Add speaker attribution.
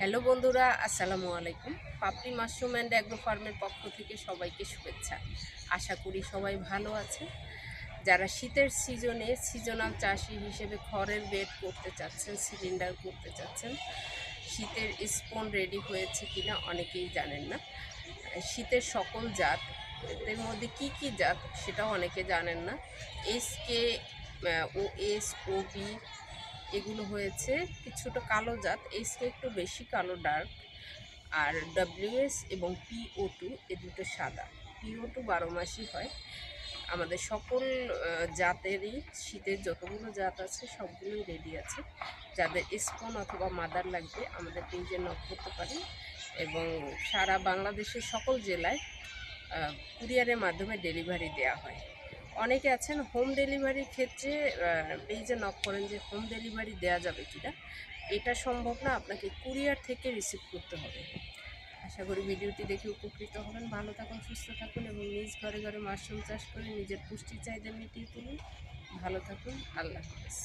Speaker 1: Hello বন্ধুরা, আসসালামু আলাইকুম। পাপড়ি মাশরুম অ্যান্ড অ্যাগ্রো ফার্মের পক্ষ থেকে সবাইকে শুভেচ্ছা। আশা করি সবাই ভালো আছে যারা শীতের সিজনে সিজনাল চাষি হিসেবে খড়ের বেড করতে চাচ্ছেন সিলিন্ডার করতে চাচ্ছেন, শীতের স্পন রেডি হয়েছে কিনা অনেকেই জানেন না। শীতের সকল জাত এর মধ্যে কি কি জাত সেটাও অনেকে জানেন না। S K O S O B এগুলো হয়েছে কিছুটা কালো জাত এসকে একটু বেশি কালো ডার্ক আর ডাব্লিউএস এবং পিও টু এ দুটো সাদা। পিও টু বারো মাসই হয়। আমাদের সকল জাতেরই শীতের যতগুলো জাত আছে, সবগুলোই রেডি আছে। যাদের স্পন অথবা মাদার লাগবে, আমাদের পেজে নক করতে পারেন। এবং সারা বাংলাদেশের সকল জেলায় কুরিয়ারের মাধ্যমে ডেলিভারি দেওয়া হয়। অনেকে আছেন হোম ডেলিভারির ক্ষেত্রে এই যে নক করেন যে হোম ডেলিভারি দেওয়া যাবে কি না এটা সম্ভব না, আপনাকে কুরিয়ার থেকে রিসিভ করতে হবে। আশা করি ভিডিওটি দেখে উপকৃত হবেন। ভালো থাকুন, সুস্থ থাকুন এবং নিজ ঘরে ঘরে মাশরুম চাষ করে নিজের পুষ্টি চাহিদা মিটিয়ে তুলুন। ভালো থাকুন, আল্লাহ হাফেজ।